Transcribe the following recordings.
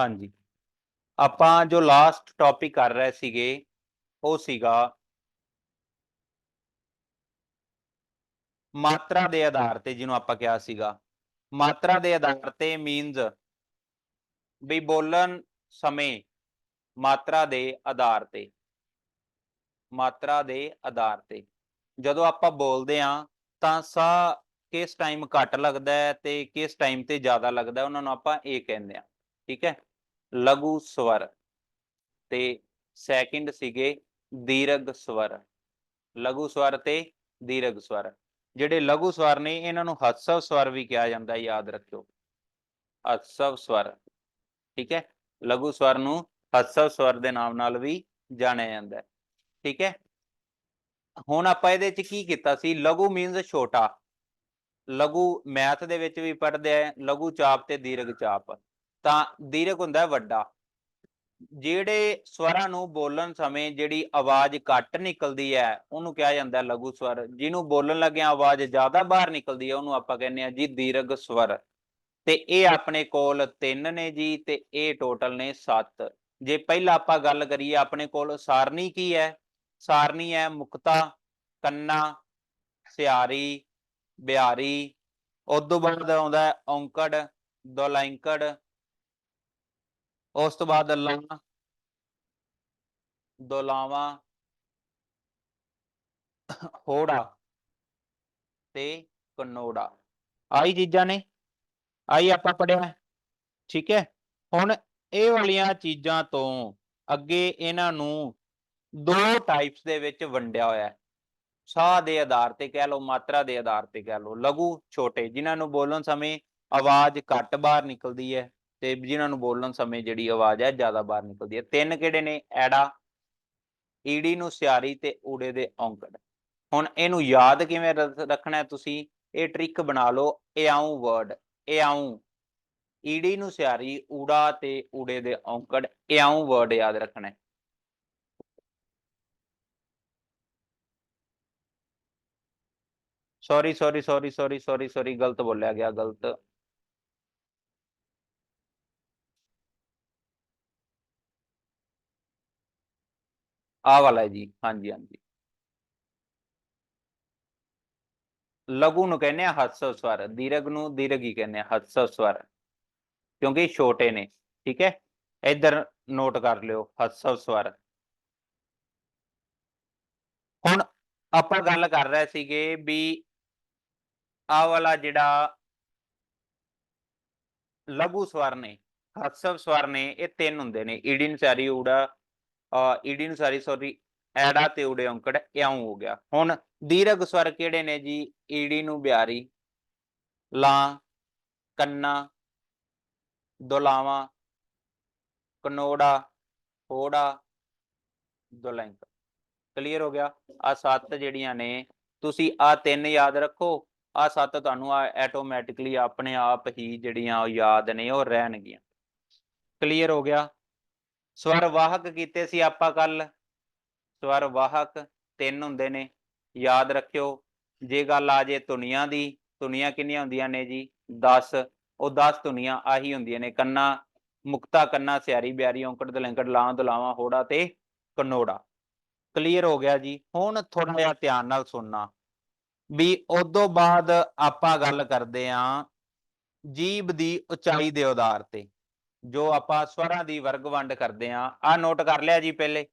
ਹਾਂਜੀ। ਆਪਾਂ ਜੋ ਲਾਸਟ ਟੌਪਿਕ ਕਰ ਰਹੇ ਸੀਗੇ, ਉਹ ਸੀਗਾ ਮਾਤਰਾ ਦੇ ਆਧਾਰ ਤੇ, ਜਿਹਨੂੰ ਆਪਾਂ ਕਿਹਾ ਸੀਗਾ। ਮਾਤਰਾ ਦੇ ਆਧਾਰ ਤੇ ਮੀਨਸ ਵੀ ਬੋਲਣ ਸਮੇਂ ਮਾਤਰਾ ਦੇ ਆਧਾਰ ਤੇ। ਮਾਤਰਾ ਦੇ ਆਧਾਰ ਤੇ। ਜਦੋਂ ਆਪਾਂ ਬੋਲਦੇ ਆ ਤਾਂ ਸਾਹ ਕਿਸ ਟਾਈਮ ਘੱਟ ਲੱਗਦਾ ਹੈ ਤੇ ਕਿਸ ਟਾਈਮ ਤੇ ਜ਼ਿਆਦਾ ਲੱਗਦਾ ਉਹਨਾਂ ਨੂੰ ਆਪਾਂ ਇਹ ਕਹਿੰਦੇ ਆ ਠੀਕ ਹੈ? ਲਘੂ ਸਵਰ ਤੇ ਸੈਕਿੰਡ ਸੀਗੇ ਦੀਰਘ ਸਵਰ। ਲਘੂ ਸਵਰ ਤੇ ਦੀਰਘ ਸਵਰ। ਜਿਹੜੇ ਲਘੂ ਸਵਰ ਨੇ, ਇਹਨਾਂ ਨੂੰ ਹੱਸਵ ਸਵਰ ਵੀ ਕਿਹਾ ਜਾਂਦਾ, ਯਾਦ ਰੱਖਿਓ। ਹਸਵ ਸਵਰ, ਠੀਕ ਹੈ? ਲਘੂ ਸਵਰ ਨੂੰ ਹਸਵ ਸਵਰ ਦੇ ਨਾਮ ਨਾਲ ਵੀ ਜਾਣਿਆ ਜਾਂਦਾ ਹੈ। ਠੀਕ ਹੈ? ਹੁਣ ਆਪਾਂ ਇਹਦੇ ਚ ਕੀ ਕੀਤਾ ਸੀ? ਲਘੂ ਮੀਨਸ ਛੋਟਾ। ਲਘੂ ਮੈਥ ਦੇ ਵਿੱਚ ਵੀ ਪੜ੍ਹਦੇ ਆ, ਲਘੂ ਚਾਪ ਤੇ ਦੀਰਘ ਚਾਪ। ਤਾਂ ਦੀਰਘ ਹੁੰਦਾ ਵੱਡਾ। ਜਿਹੜੇ ਸਵਰਾਂ ਨੂੰ ਬੋਲਣ ਸਮੇਂ ਜਿਹੜੀ ਆਵਾਜ਼ ਘੱਟ ਨਿਕਲਦੀ ਹੈ, ਉਹਨੂੰ ਕਿਹਾ ਜਾਂਦਾ ਲਘੂ ਸਵਰ। ਜਿਹਨੂੰ ਬੋਲਣ ਲੱਗਿਆ ਆਵਾਜ਼ ਜ਼ਿਆਦਾ ਬਾਹਰ ਨਿਕਲਦੀ ਹੈ, ਉਹਨੂੰ ਆਪਾਂ ਕਹਿੰਦੇ ਆ ਜੀ ਦੀਰਘ ਸਵਰ। ਤੇ ਇਹ ਆਪਣੇ ਕੋਲ ਤਿੰਨ ਨੇ ਜੀ ਤੇ ਇਹ ਟੋਟਲ ਨੇ 7 ਜੇ ਪਹਿਲਾਂ ਆਪਾਂ ਗੱਲ ਕਰੀਏ ਆਪਣੇ ਕੋਲ ਸਾਰਣੀ ਕੀ ਹੈ? ਸਾਰਣੀ ਹੈ ਮੁਕਤਾ, ਕੰਨਾ, ਸਿਆਰੀ ਬਿਆਰੀ ਉਸ ਤੋਂ ਬਾਅਦ ਆਉਂਦਾ ਹੈ ਔਂਕੜ ਦੁਲੈਂਕੜ ਉਸ ਤੋਂ ਬਾਅਦ ਲਾ ਦੁਲਾਵਾ ਹੋੜਾ ਤੇ ਕਨੋੜਾ। ਆਹੀ ਚੀਜ਼ਾਂ ਨੇ। ਆਹੀ ਆਪਾਂ ਪੜਿਆ ਠੀਕ ਹੈ। ਹੁਣ ਇਹ ਵਾਲੀਆਂ ਚੀਜ਼ਾਂ ਤੋਂ ਅੱਗੇ ਇਹਨਾਂ ਨੂੰ ਦੋ ਟਾਈਪਸ ਦੇ ਵਿੱਚ ਵੰਡਿਆ ਹੋਇਆ ਹੈ। ਸਾਹ ਦੇ ਆਧਾਰ ਤੇ ਕਹਿ ਲਓ, ਮਾਤਰਾ ਦੇ ਆਧਾਰ ਤੇ ਕਹਿ ਲਓ। ਲਘੂ, ਛੋਟੇ। ਜਿਨ੍ਹਾਂ ਨੂੰ ਬੋਲਣ ਸਮੇਂ ਆਵਾਜ਼ ਘੱਟ ਬਾਹਰ ਨਿਕਲਦੀ ਹੈ। ਤੇ ਜਿਨ੍ਹਾਂ ਨੂੰ ਬੋਲਣ ਸਮੇਂ ਜਿਹੜੀ ਆਵਾਜ਼ ਹੈ ਜ਼ਿਆਦਾ ਬਾਹਰ ਨਿਕਲਦੀ ਹੈ। ਤਿੰਨ ਕਿਹੜੇ ਨੇ? ਐੜਾ, ਈੜੀ ਨੂੰ ਸਿਆਰੀ ਤੇ ਊੜੇ ਦੇ ਔਂਕੜ। ਹੁਣ ਇਹਨੂੰ ਯਾਦ ਕਿਵੇਂ ਰੱਖਣਾ ਤੁਸੀਂ? ਇਹ ਟ੍ਰਿਕ ਬਣਾ ਲਓ, ਇਆਉ ਵਰਡ, ਇਆਉ। ਈੜੀ ਨੂੰ ਸਿਆਰੀ, ਊੜਾ ਤੇ ਊੜੇ ਦੇ ਔਂਕੜ, ਇਆਉ ਵਰਡ ਯਾਦ ਰੱਖਣਾ ਹੈ। Sorry sorry sorry sorry sorry sorry ਗਲਤ ਬੋਲਿਆ ਗਿਆ, ਗਲਤ। ਆਹ ਵਾਲਾ ਹੈ ਜੀ, ਹਾਂਜੀ ਹਾਂਜੀ। ਲਘੂ ਨੂੰ ਕਹਿੰਦੇ ਆ ਹਸਵ ਸਵਰ, ਦੀਰਘ ਨੂੰ ਦੀਰਘ ਹੀ ਕਹਿੰਦੇ ਆ ਹਸਵ ਸਵਰ, ਕਿਉਂਕਿ ਛੋਟੇ ਨੇ, ਠੀਕ ਹੈ? ਇੱਧਰ ਨੋਟ ਕਰ ਲਿਓ ਹਸਵ ਸਵਰ। ਹੁਣ ਆਪਾਂ ਗੱਲ ਕਰ ਰਹੇ ਸੀਗੇ ਵੀ ਆ ਵਾਲਾ ਜਿਹੜਾ ਲਘੂ ਸਵਰ ਨੇ ਹਸਵ ਸਵਰ ਨੇ, ਇਹ ਤਿੰਨ ਹੁੰਦੇ ਨੇ ਈੜੀ ਨਚਾਰੀ ਊੜਾ ਅ ਈੜੀ ਨੁਸਾਰੀ ਸੌਰੀ ਐੜਾ ਤੇ ਊੜੇ ਔਂਕੜ ਇਉਂ ਹੋ ਗਿਆ। ਹੁਣ ਦੀਰਘ ਸਵਰ ਕਿਹੜੇ ਨੇ ਜੀ? ਈੜੀ ਨੂੰ ਬਿਹਾਰੀ ਲਾਂ ਕੰਨਾ ਦੁਲਾਵਾ ਕਨੋੜਾ ਹੋੜਾ ਦੁਲੈਂਕ। ਕਲੀਅਰ ਹੋ ਗਿਆ? ਆ ਸੱਤ ਜਿਹੜੀਆਂ ਨੇ ਤੁਸੀਂ ਆ ਤਿੰਨ ਯਾਦ ਰੱਖੋ। ਆ ਸੱਤ ਤੁਹਾਨੂੰ ਆ ਆਟੋਮੈਟਿਕਲੀ ਆਪਣੇ ਆਪ ਹੀ ਜਿਹੜੀਆਂ ਉਹ ਯਾਦ ਨੇ ਉਹ ਰਹਿਣਗੀਆਂ। ਕਲੀਅਰ ਹੋ ਗਿਆ? ਸਵਰ ਵਾਹਕ ਕੀਤੇ ਸੀ ਆਪਾਂ ਕੱਲ ਸਵਰ ਵਾਹਕ ਤਿੰਨ ਹੁੰਦੇ ਨੇ ਯਾਦ ਰੱਖਿਓ ਜੇ ਗੱਲ ਆ ਜੇ ਧੁਨੀਆਂ ਦੀ ਧੁਨੀਆਂ ਕਿੰਨੀਆਂ ਹੁੰਦੀਆਂ ਨੇ ਜੀ? 10 ਉਹ 10 ਧੁਨੀਆਂ ਆਹੀ ਹੁੰਦੀਆਂ ਨੇ ਕੰਨਾ ਮੁਕਤਾ ਕੰਨਾ ਸਿਆਰੀ ਬਿਆਰੀ ਔਂਕੜ ਦਲੰਕੜ ਲਾਂ ਦੁਲਾਵਾਂ ਹੋੜਾ ਤੇ ਕਨੋੜਾ। ਕਲੀਅਰ ਹੋ ਗਿਆ ਜੀ? ਹੁਣ ਥੋੜਾ ਜਿਹਾ ਧਿਆਨ ਨਾਲ ਸੁਣਨਾ। ਵੀ ਉਦੋਂ ਬਾਅਦ ਆਪਾਂ ਗੱਲ ਕਰਦੇ ਆਂ ਜੀਭ ਦੀ ਉਚਾਈ ਦੇ ਆਧਾਰ ਤੇ। ਜੋ ਆਪਾਂ ਸਵਰਾਂ ਦੀ ਵਰਗ ਵੰਡ ਕਰਦੇ ਆਂ ਆ ਨੋਟ ਕਰ ਲਿਆ ਜੀ ਪਹਿਲੇ।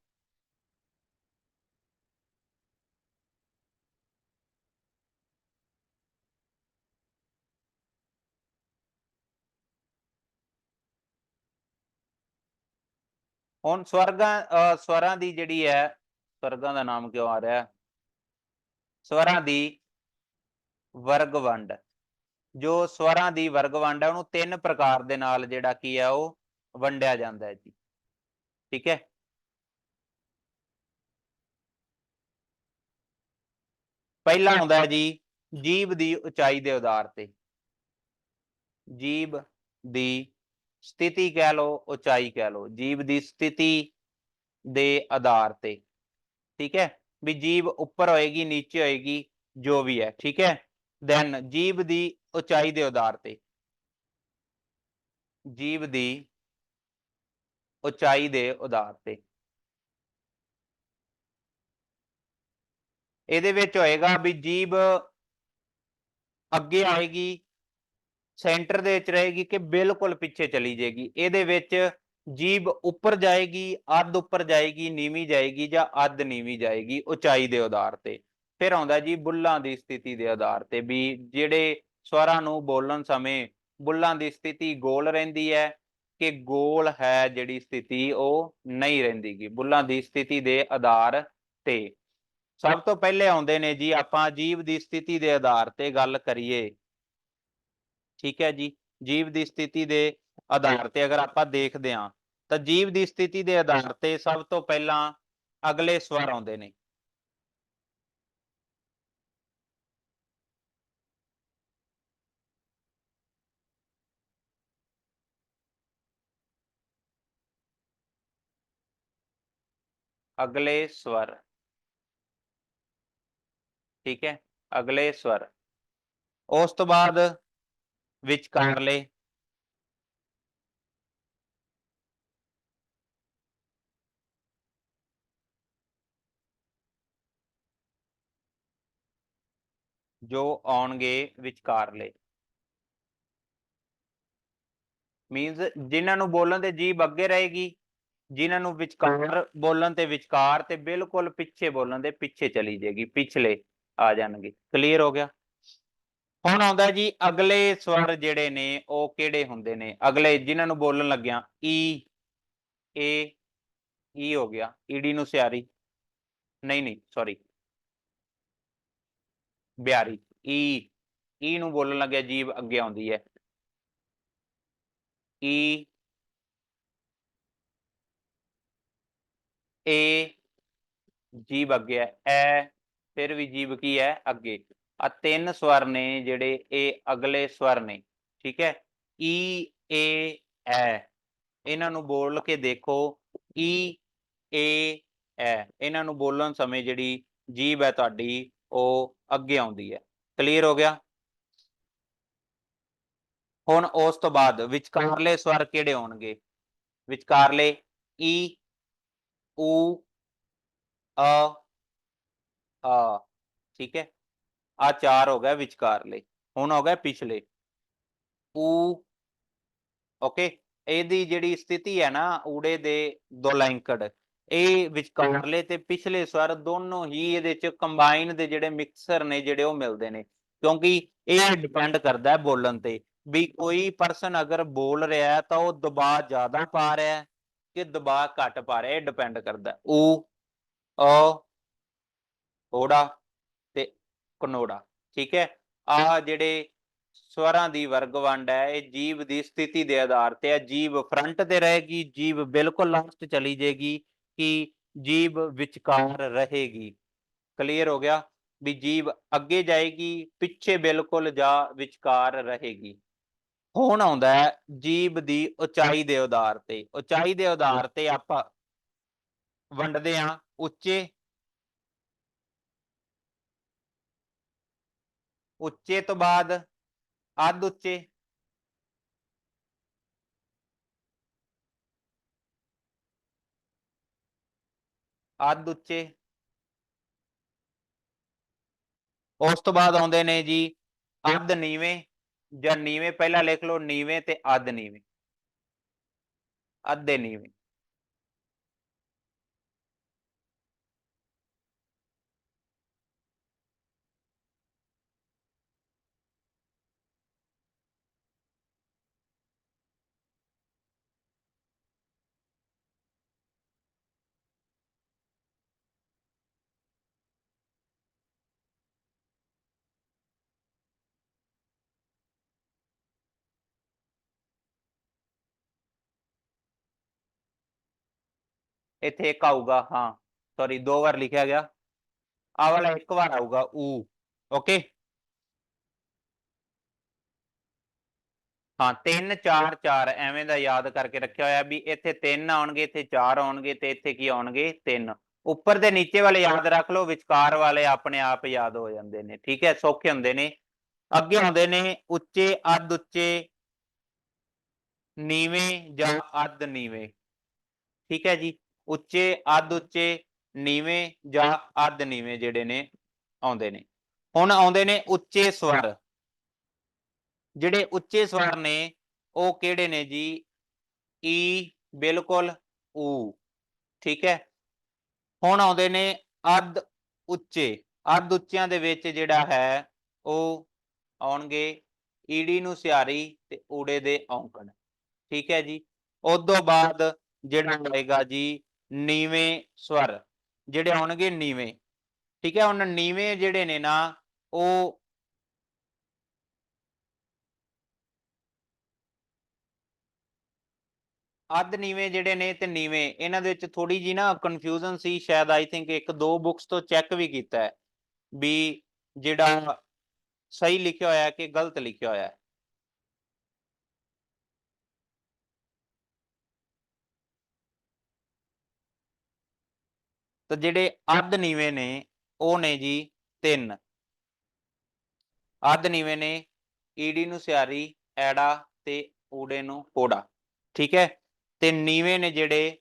ਹੁਣ ਸਵਰਗਾਂ ਸਵਰਾਂ ਦੀ ਜਿਹੜੀ ਹੈ, ਸਵਰਗਾਂ ਦਾ ਨਾਮ ਕਿਉਂ ਆ ਰਿਹਾ? ਸਵਰਾਂ ਦੀ ਵਰਗ ਵੰਡ। ਜੋ ਸਵਰਾਂ ਦੀ ਵਰਗ ਵੰਡ ਹੈ, ਉਹਨੂੰ ਤਿੰਨ ਪ੍ਰਕਾਰ ਦੇ ਨਾਲ ਜਿਹੜਾ ਕੀ ਹੈ ਉਹ ਵੰਡਿਆ ਜਾਂਦਾ ਹੈ ਜੀ। ਠੀਕ ਹੈ? ਪਹਿਲਾ ਹੁੰਦਾ ਜੀ, ਜੀਵ ਦੀ ਉਚਾਈ ਦੇ ਆਧਾਰ ਤੇ। ਜੀਵ ਦੀ ਸਥਿਤੀ ਕਹਿ ਲਓ, ਉਚਾਈ ਕਹਿ ਲਓ, ਜੀਵ ਦੀ ਸਥਿਤੀ ਦੇ ਆਧਾਰ ਤੇ। ਠੀਕ ਹੈ? ਵੀ ਜੀਵ ਉੱਪਰ ਹੋਏਗੀ, ਨੀਚੇ ਹੋਏਗੀ, ਜੋ ਵੀ ਹੈ। ਠੀਕ ਹੈ? ਦੈਨ ਜੀਵ ਦੀ ਉਚਾਈ ਦੇ ਆਧਾਰ ਤੇ। ਜੀਵ ਦੀ ਉਚਾਈ ਦੇ ਆਧਾਰ ਤੇ। ਇਹਦੇ ਵਿੱਚ ਹੋਏਗਾ ਵੀ ਜੀਭ ਅੱਗੇ ਆਏਗੀ, ਸੈਂਟਰ ਦੇ ਵਿੱਚ ਰਹੇਗੀ ਕਿ ਬਿਲਕੁਲ ਪਿੱਛੇ ਚਲੀ ਜਾਏਗੀ। ਇਹਦੇ ਵਿੱਚ ਜੀਭ ਉੱਪਰ ਜਾਏਗੀ, ਅੱਧ ਉੱਪਰ ਜਾਏਗੀ, ਨੀਵੀਂ ਜਾਏਗੀ ਜਾਂ ਅੱਧ ਨੀਵੀਂ ਜਾਏਗੀ ਉਚਾਈ ਦੇ ਆਧਾਰ ਤੇ। ਫਿਰ ਆਉਂਦਾ ਜੀ ਬੁੱਲਾਂ ਦੀ ਸਥਿਤੀ ਦੇ ਆਧਾਰ ਤੇ ਵੀ ਜਿਹੜੇ ਸਵਰਾਂ ਨੂੰ ਬੋਲਣ ਸਮੇਂ ਬੁੱਲਾਂ ਦੀ ਸਥਿਤੀ ਗੋਲ ਰਹਿੰਦੀ ਹੈ ਕਿ ਗੋਲ ਹੈ ਜਿਹੜੀ ਸਥਿਤੀ ਉਹ ਨਹੀਂ ਰਹਿੰਦੀਗੀ। ਬੁੱਲਾਂ ਦੀ ਸਥਿਤੀ ਦੇ ਆਧਾਰ ਤੇ। ਸਭ ਤੋਂ ਪਹਿਲੇ ਆਉਂਦੇ ਨੇ ਜੀ, ਆਪਾਂ ਜੀਵ ਦੀ ਸਥਿਤੀ ਦੇ ਆਧਾਰ ਤੇ ਗੱਲ ਕਰੀਏ। ਠੀਕ ਹੈ ਜੀ, ਜੀਵ ਦੀ ਸਥਿਤੀ ਦੇ ਆਧਾਰ ਤੇ ਅਗਰ ਆਪਾਂ ਦੇਖਦੇ ਹਾਂ, ਤਾਂ ਜੀਵ ਦੀ ਸਥਿਤੀ ਦੇ ਆਧਾਰ ਤੇ ਸਭ ਤੋਂ ਪਹਿਲਾਂ ਅਗਲੇ ਸਵਰ ਆਉਂਦੇ ਨੇ। ਅਗਲੇ ਸਵਰ। ਠੀਕ ਹੈ, ਅਗਲੇ ਸਵਰ। ਉਸ ਤੋਂ ਬਾਅਦ ਵਿਚਕਾਰਲੇ ਜੋ ਆਉਣਗੇ ਵਿਚਕਾਰਲੇ ਮੀਨਸ ਜਿਨ੍ਹਾਂ ਨੂੰ ਬੋਲਣ ਤੇ ਜੀਭ ਅੱਗੇ ਰਹੇਗੀ ਜਿਨ੍ਹਾਂ ਨੂੰ ਵਿਚਕਾਰ ਬੋਲਣ ਤੇ ਵਿਚਕਾਰ ਤੇ ਬਿਲਕੁਲ ਪਿੱਛੇ ਬੋਲਣ ਦੇ ਪਿੱਛੇ ਚਲੀ ਜਾਏਗੀ ਪਿਛਲੇ ਆ ਜਾਣਗੇ। ਕਲੀਅਰ ਹੋ ਗਿਆ? ਹੁਣ ਆਉਂਦਾ ਜੀ ਅਗਲੇ ਸਵਰ ਜਿਹੜੇ ਨੇ ਉਹ ਕਿਹੜੇ ਹੁੰਦੇ ਨੇ? ਅਗਲੇ ਜਿਨ੍ਹਾਂ ਨੂੰ ਬੋਲਣ ਲੱਗਿਆ ਈ ਏ ਈ ਹੋ ਗਿਆ। ਈਡੀ ਨੂੰ ਸਿਆਰੀ। ਨਹੀਂ ਨਹੀਂ ਸੌਰੀ ਬਿਆਰੀ। ਈ ਈ ਨੂੰ ਬੋਲਣ ਲੱਗਿਆ ਜੀਭ ਅੱਗੇ ਆਉਂਦੀ ਹੈ। ਈ ਏ ਜੀਭ ਅੱਗੇ ਹੈ, ਐ ਫਿਰ ਵੀ ਜੀਭ ਕੀ ਹੈ, ਅੱਗੇ। ਆ ਤਿੰਨ ਸਵਰ ਨੇ ਜਿਹੜੇ ਇਹ ਅਗਲੇ ਸਵਰ ਨੇ, ਠੀਕ ਹੈ? E, ਈ ਏ ਐ। ਇਹਨਾਂ ਨੂੰ ਬੋਲ ਕੇ ਦੇਖੋ। e, ਈ ਏ ਐ। ਇਹਨਾਂ ਨੂੰ ਬੋਲਣ ਸਮੇਂ ਜਿਹੜੀ ਜੀਭ ਹੈ ਤੁਹਾਡੀ, ਉਹ ਅੱਗੇ ਆਉਂਦੀ ਹੈ। ਕਲੀਅਰ ਹੋ ਗਿਆ? ਹੁਣ ਉਸ ਤੋਂ ਬਾਅਦ ਵਿਚਕਾਰਲੇ ਸਵਰ ਕਿਹੜੇ ਹੋਣਗੇ? ਵਿਚਕਾਰਲੇ ਈ ਊ ਅ ਆ ਠੀਕ ਹੈ ਆ ਚਾਰ ਹੋ ਗਿਆ ਵਿਚਕਾਰਲੇ ਹੁਣ ਹੋ ਗਿਆ ਪਿਛਲੇ ਊ ਓਕੇ ਇਹਦੀ ਜਿਹੜੀ ਸਥਿਤੀ ਹੈ ਨਾ ਊੜੇ ਦੇ ਦੋਲੈਂਕੜ ਇਹ ਵਿਚਕਾਰਲੇ ਤੇ ਪਿਛਲੇ ਸਵਰ ਦੋਨੋਂ ਹੀ ਇਹਦੇ ਚ ਕੰਬਾਈਨ ਦੇ ਜਿਹੜੇ ਮਿਕਸਰ ਨੇ ਜਿਹੜੇ ਉਹ ਮਿਲਦੇ ਨੇ ਕਿਉਂਕਿ ਇਹ ਡਿਪੈਂਡ ਕਰਦਾ ਹੈ ਬੋਲਣ ਤੇ ਵੀ ਕੋਈ ਪਰਸਨ ਅਗਰ ਬੋਲ ਰਿਹਾ ਤਾਂ ਉਹ ਦਬਾਅ ਜ਼ਿਆਦਾ ਪਾ ਰਿਹਾ ਕਿ ਦਬਾਅ ਘੱਟ ਪਾ ਰਿਹਾ, ਇਹ ਡਿਪੈਂਡ ਕਰਦਾ। ਊ, ਅ ਓੜਾ ਤੇ ਕਨੋੜਾ ਠੀਕ ਹੈ? ਆ ਜਿਹੜੇ ਸਵਰਾਂ ਦੀ ਵਰਗ ਵੰਡ ਹੈ, ਇਹ ਜੀਵ ਦੀ ਸਥਿਤੀ ਦੇ ਆਧਾਰ ਤੇ ਹੈ। ਜੀਵ ਫਰੰਟ ਤੇ ਰਹੇਗੀ, ਜੀਵ ਬਿਲਕੁਲ ਲਾਸਟ ਚਲੀ ਜਾਏਗੀ ਕਿ ਜੀਵ ਵਿਚਕਾਰ ਰਹੇਗੀ। ਕਲੀਅਰ ਹੋ ਗਿਆ? ਵੀ ਜੀਵ ਅੱਗੇ ਜਾਏਗੀ, ਪਿੱਛੇ ਬਿਲਕੁਲ ਜਾਂ ਵਿਚਕਾਰ ਰਹੇਗੀ। ਹੁਣ ਆਉਂਦਾ ਹੈ ਜੀਵ ਦੀ ਉਚਾਈ ਦੇ ਆਧਾਰ ਤੇ। ਉਚਾਈ ਦੇ ਆਧਾਰ ਤੇ ਆਪਾਂ ਵੰਡਦੇ ਹਾਂ ਉੱਚੇ। ਉੱਚੇ ਤੋਂ ਬਾਅਦ ਅੱਧ ਉੱਚੇ। ਅੱਧ ਉੱਚੇ। ਉਸ ਤੋਂ ਬਾਅਦ ਆਉਂਦੇ ਨੇ ਜੀ ਅੱਧ ਨੀਵੇਂ। ਜਾਂ ਨੀਵੇਂ ਪਹਿਲਾਂ ਲਿਖ ਲਓ ਨੀਵੇਂ ਤੇ ਅੱਧ ਨੀਵੇਂ। ਅੱਧੇ ਨੀਵੇਂ। ਇੱਥੇ ਇੱਕ ਆਊਗਾ, ਹਾਂ ਸੌਰੀ ਦੋ ਵਾਰ ਲਿਖਿਆ ਗਿਆ। ਆ ਵਾਲਾ ਇੱਕ ਵਾਰ ਆਊਗਾ, ਊ ਓਕੇ ਹਾਂ 3 4 4 ਐਵੇਂ ਦਾ ਯਾਦ ਕਰਕੇ ਰੱਖਿਆ ਹੋਇਆ ਵੀ ਇੱਥੇ 3 ਆਉਣਗੇ, ਇੱਥੇ 4 ਆਉਣਗੇ ਤੇ ਇੱਥੇ ਕੀ ਆਉਣਗੇ? 3 ਉੱਪਰ ਦੇ ਨੀਚੇ ਵਾਲੇ ਯਾਦ ਰੱਖ ਲਓ, ਵਿਚਕਾਰ ਵਾਲੇ ਆਪਣੇ ਆਪ ਯਾਦ ਹੋ ਜਾਂਦੇ ਨੇ, ਠੀਕ ਹੈ, ਸੌਖੇ ਹੁੰਦੇ ਨੇ। ਅੱਗੇ ਆਉਂਦੇ ਨੇ ਉੱਚੇ, ਅੱਧ, ਉੱਚੇ, ਨੀਵੇਂ ਜਾਂ ਅੱਧ, ਨੀਵੇਂ, ਠੀਕ ਹੈ ਜੀ। ਉੱਚੇ ਅੱਧ ਉੱਚੇ ਨੀਵੇਂ ਜਾਂ ਅੱਧ ਨੀਵੇਂ ਜਿਹੜੇ ਨੇ ਆਉਂਦੇ ਨੇ। ਹੁਣ ਆਉਂਦੇ ਨੇ ਉੱਚੇ ਸਵਰ ਜਿਹੜੇ ਉੱਚੇ ਸਵਰ ਨੇ ਉਹ ਕਿਹੜੇ ਨੇ ਜੀ? ਈ ਬਿਲਕੁਲ ਊ। ਠੀਕ ਹੈ? ਹੁਣ ਆਉਂਦੇ ਨੇ ਅੱਧ ਉੱਚੇ। ਅੱਧ ਉੱਚਿਆਂ ਦੇ ਵਿੱਚ ਜਿਹੜਾ ਹੈ ਉਹ ਆਉਣਗੇ ਈੜੀ ਨੂੰ ਸਿਆਰੀ ਤੇ ਊੜੇ ਦੇ ਔਂਕੜ ਠੀਕ ਹੈ ਜੀ? ਉਸ ਤੋਂ ਬਾਅਦ ਜਿਹੜਾ ਆਏਗਾ ਜੀ ਨੀਵੇਂ ਸਵਰ, ਜਿਹੜੇ ਆਉਣਗੇ ਨੀਵੇਂ। ਠੀਕ ਹੈ, ਹੁਣ ਨੀਵੇਂ ਜਿਹੜੇ ਨੇ ਨਾ, ਉਹ ਅੱਧ ਨੀਵੇਂ ਜਿਹੜੇ ਨੇ ਤੇ ਨੀਵੇਂ। ਇਹਨਾਂ ਦੇ ਵਿੱਚ ਥੋੜੀ ਜੀ ਨਾ ਕਨਫਿਊਜ਼ਨ ਸੀ, ਸ਼ਾਇਦ ਆਈ ਥਿੰਕ ਇੱਕ ਦੋ ਬੁక్స్ ਤੋਂ ਚੈੱਕ ਵੀ ਕੀਤਾ ਹੈ ਵੀ ਜਿਹੜਾ ਸਹੀ ਲਿਖਿਆ ਹੋਇਆ ਕਿ ਗਲਤ ਲਿਖਿਆ ਹੋਇਆ ਤਾਂ ਜਿਹੜੇ ਅੱਧ ਨੀਵੇਂ ਨੇ ਉਹ ਨੇ ਜੀ ਤਿੰਨ। ਅੱਧ ਨੀਵੇਂ ਨੇ ਈਡੀ ਨੂੰ ਸਿਆਰੀ ਐੜਾ ਤੇ ਊੜੇ ਨੂੰ ਕੋੜਾ ਠੀਕ ਹੈ? ਤੇ ਨੀਵੇਂ ਨੇ ਜਿਹੜੇ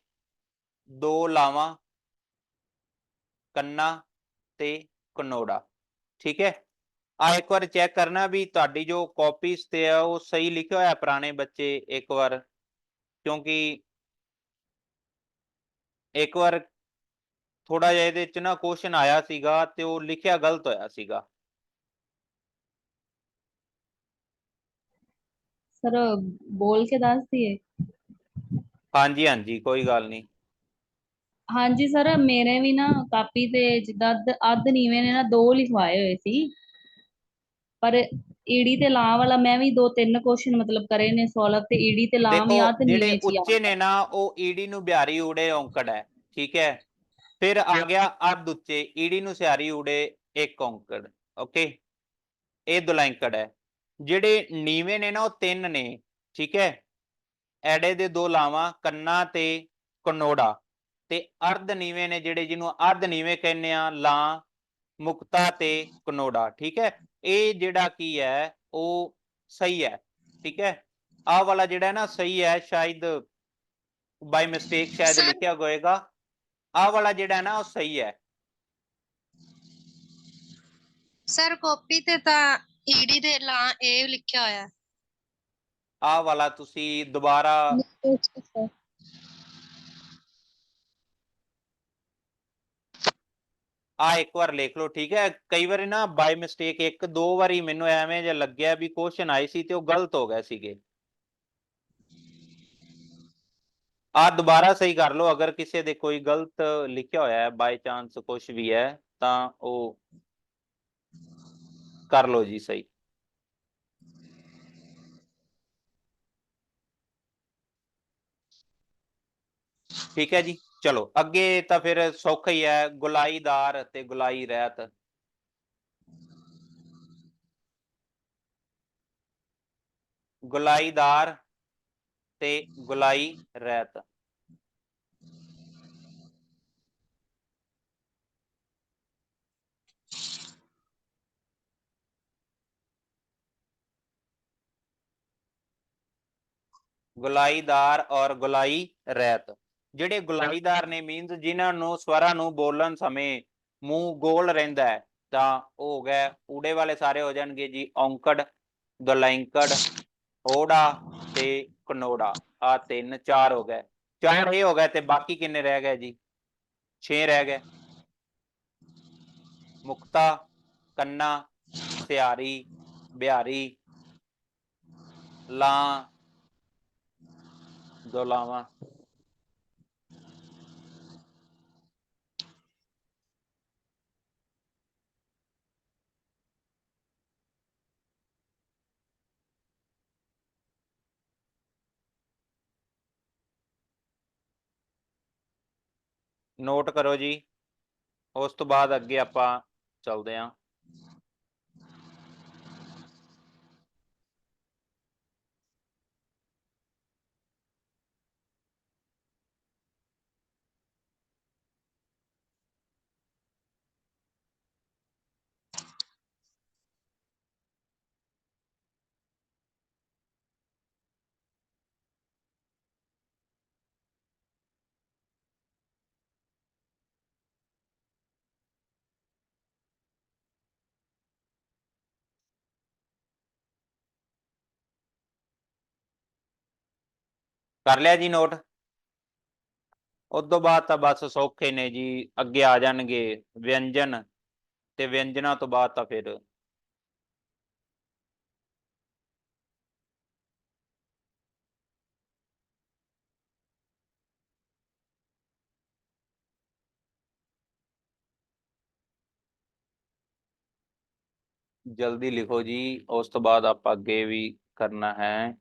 ਦੋ ਲਾਵਾਂ ਕੰਨਾ ਤੇ ਕਨੋੜਾ। ਠੀਕ ਹੈ? ਆ ਇੱਕ ਵਾਰ ਚੈੱਕ ਕਰਨਾ ਵੀ ਤੁਹਾਡੀ ਜੋ ਕਾਪੀਜ਼ ਤੇ ਆ ਉਹ ਸਹੀ ਲਿਖਿਆ ਹੋਇਆ ਪੁਰਾਣੇ ਬੱਚੇ ਇੱਕ ਵਾਰ ਕਿਉਂਕਿ ਇੱਕ ਵਾਰ ਥੋੜਾ ਜਿਹਾ ਇਹਦੇ ਚ ਨਾ ਕੁਐਸਚਨ ਆਇਆ ਸੀਗਾ ਤੇ ਉਹ ਲਿਖਿਆ ਗਲਤ ਹੋਇਆ ਸੀਗਾ। ਸਰ ਬੋਲ ਕੇ ਦੱਸ ਦਈਏ? ਹਾਂਜੀ ਹਾਂਜੀ ਕੋਈ ਗੱਲ ਨਹੀਂ। ਹਾਂਜੀ ਸਰ ਮੇਰੇ ਵੀ ਨਾ ਕਾਪੀ ਤੇ ਜਿੱਦਾਂ ਅੱਧ ਅੱਧ ਨੀਵੇਂ ਨੇ ਨਾ ਦੋ ਲਿਖਵਾਏ ਹੋਏ ਸੀ। ਪਰ ਈੜੀ ਤੇ ਲਾਂ ਵਾਲਾ ਮੈਂ ਵੀ ਦੋ ਤਿੰਨ ਕੁਐਸਚਨ ਮਤਲਬ ਕਰੇ ਨੇ ਸੋਲਵ ਤੇ ਈੜੀ ਤੇ ਲਾਂ ਵੀ ਦੇਖੋ ਅੱਧ ਜਿਹੜੇ ਨੀਵੇਂ ਚ ਹੀ ਉੱਚੇ ਆ ਨੇ ਨਾ ਉਹ ਈੜੀ ਨੂੰ ਬਿਹਾਰੀ ਊੜੇ ਔਂਕੜ ਹੈ ਠੀਕ ਹੈ? ਫਿਰ ਆ ਗਿਆ ਅੱਧ ਉੱਚੇ ਈੜੀ ਨੂੰ ਸਿਆਰੀ ਊੜੇ ਇੱਕ ਔਂਕੜ ਓਕੇ? ਇਹ ਦੁਲੈਂਕੜ ਹੈ। ਜਿਹੜੇ ਨੀਵੇਂ ਨੇ ਨਾ ਉਹ ਤਿੰਨ ਨੇ ਠੀਕ ਹੈ? ਐੜੇ ਦੇ ਦੋ ਲਾਵਾਂ ਕੰਨਾ ਤੇ ਕਨੋੜਾ। ਤੇ ਅਰਧ ਨੀਵੇਂ ਨੇ ਜਿਹੜੇ ਜਿਹਨੂੰ ਅਰਧ ਨੀਵੇਂ ਕਹਿੰਦੇ ਆ ਲਾਂ ਮੁਕਤਾ ਤੇ ਕਨੋੜਾ ਠੀਕ ਹੈ? ਇਹ ਜਿਹੜਾ ਕੀ ਹੈ ਉਹ ਸਹੀ ਹੈ ਠੀਕ ਹੈ? ਆਹ ਵਾਲਾ ਜਿਹੜਾ ਹੈ ਨਾ ਸਹੀ ਹੈ ਸ਼ਾਇਦ ਬਾਈ ਮਿਸਟੇਕ ਸ਼ਾਇਦ ਲਿਖਿਆ ਹੋਏਗਾ। ਆਹ ਵਾਲਾ ਜਿਹੜਾ ਨਾ ਉਹ ਸਹੀ ਹੈ। ਸਰ ਕਾਪੀ ਤੇ ਤਾਂ ਈਡੀ ਦੇ ਲਾਂ ਇਹ ਲਿਖਿਆ ਹੋਇਆ। ਹੈ। ਆਹ ਵਾਲਾ ਤੁਸੀਂ ਦੁਬਾਰਾ ਆ ਇੱਕ ਵਾਰ ਲਿਖ ਲਓ ਠੀਕ ਹੈ? ਕਈ ਵਾਰੀ ਨਾ ਬਾਈ ਮਿਸਟੇਕ ਇੱਕ ਦੋ ਵਾਰੀ ਮੈਨੂੰ ਐਵੇਂ ਜਿਹਾ ਲੱਗਿਆ ਵੀ ਕੁਐਸਚਨ ਆਏ ਸੀ ਤੇ ਉਹ ਗਲਤ ਹੋ ਗਏ ਸੀਗੇ। ਆ ਦੁਬਾਰਾ ਸਹੀ ਕਰ ਲਓ, ਅਗਰ ਕਿਸੇ ਦੇ ਕੋਈ ਗਲਤ ਲਿਖਿਆ ਹੋਇਆ ਹੈ ਬਾਈ ਚਾਂਸ ਕੁਝ ਵੀ ਹੈ, ਤਾਂ ਉਹ ਕਰ ਲਓ ਜੀ ਸਹੀ। ਠੀਕ ਹੈ ਜੀ, ਚਲੋ, ਅੱਗੇ ਤਾਂ ਫਿਰ ਸੌਖਾ ਹੀ ਹੈ, ਗੁਲਾਈਦਾਰ ਤੇ ਗੁਲਾਈ ਰਹਿਤ। ਗੁਲਾਈਦਾਰ ਤੇ ਗੁਲਾਈ ਰਹਿਤ ਗੁਲਾਈਦਾਰ ਔਰ ਗੁਲਾਈ ਰਹਿਤ ਜਿਹੜੇ ਗੁਲਾਈਦਾਰ ਨੇ ਮੀਨਸ ਜਿਨ੍ਹਾਂ ਨੂੰ, ਸਵਰਾਂ ਨੂੰ ਬੋਲਣ ਸਮੇਂ ਮੂੰਹ ਗੋਲ ਰਹਿੰਦਾ ਹੈ, ਤਾਂ ਉਹ ਹੋ ਗਿਆ ਊੜੇ ਵਾਲੇ ਸਾਰੇ ਹੋ ਜਾਣਗੇ ਜੀ, ਔਂਕੜ, ਦੁਲੈਂਕੜ, ਓੜਾ ਤੇ ਕਨੋੜਾ। ਆ ਤਿੰਨ, ਚਾਰ ਹੋ ਗਏ। ਚਾਰ ਇਹ ਹੋ ਗਏ ਤੇ ਬਾਕੀ ਕਿੰਨੇ ਰਹਿ ਗਏ ਜੀ? 6 ਰਹਿ ਗਏ। ਮੁਕਤਾ, ਕੰਨਾ ਸਿਆਰੀ ਬਿਹਾਰੀ, ਲਾਂ, ਦੋ ਨੋਟ ਕਰੋ ਜੀ। ਉਸ ਤੋਂ ਬਾਅਦ ਅੱਗੇ ਆਪਾਂ ਚੱਲਦੇ ਹਾਂ ਕਰ ਲਿਆ ਜੀ ਨੋਟ? ਉਸ ਤੋਂ ਬਾਅਦ ਤਾਂ ਬਸ ਸੌਖੇ ਨੇ ਜੀ, ਅੱਗੇ ਆ ਜਾਣਗੇ ਵਿਅੰਜਨ ਤੇ ਵਿਅੰਜਨਾਂ ਤੋਂ ਬਾਅਦ ਤਾਂ ਫਿਰ ਜਲਦੀ ਲਿਖੋ ਜੀ, ਉਸ ਤੋਂ ਬਾਅਦ ਆਪਾਂ ਅੱਗੇ ਵੀ ਕਰਨਾ ਹੈ।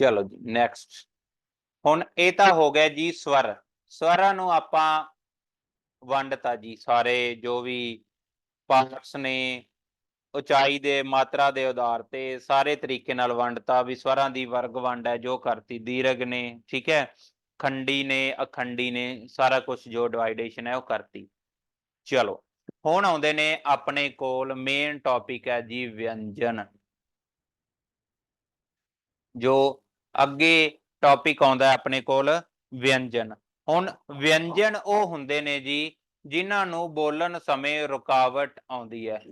ਚਲੋ ਜੀ ਨੈਕਸਟ ਹੁਣ ਇਹ ਤਾਂ ਹੋ ਗਿਆ ਜੀ ਸਵਰ। ਸਵਰਾਂ ਨੂੰ ਆਪਾਂ ਵੰਡਤਾ ਜੀ ਸਾਰੇ, ਜੋ ਵੀ ਪਾਰਟਸ ਨੇ, ਉਚਾਈ ਦੇ, ਮਾਤਰਾ ਦੇ ਆਧਾਰ ਤੇ ਸਾਰੇ ਤਰੀਕੇ ਨਾਲ ਵੰਡਤਾ ਵੀ ਸਵਰਾਂ ਦੀ ਵਰਗ ਵੰਡ ਹੈ, ਜੋ ਕਰਤੀ, ਦੀਰਘ ਨੇ, ਠੀਕ ਹੈ? ਖੰਡੀ ਨੇ, ਅਖੰਡੀ ਨੇ, ਸਾਰਾ ਕੁਝ ਜੋ ਡਿਵਾਈਡੇਸ਼ਨ ਹੈ ਉਹ ਕਰਤੀ। ਚਲੋ, ਹੁਣ ਆਉਂਦੇ ਨੇ ਆਪਣੇ ਕੋਲ ਮੇਨ ਟੌਪਿਕ ਹੈ ਜੀ ਵਿਅੰਜਨ। ਜੋ ਅੱਗੇ ਟੌਪਿਕ ਆਉਂਦਾ ਆਪਣੇ ਕੋਲ, ਵਿਅੰਜਨ। ਹੁਣ ਵਿਅੰਜਨ ਉਹ ਹੁੰਦੇ ਨੇ ਜੀ, ਜਿਨ੍ਹਾਂ ਨੂੰ ਬੋਲਣ ਸਮੇਂ ਰੁਕਾਵਟ ਆਉਂਦੀ ਹੈ।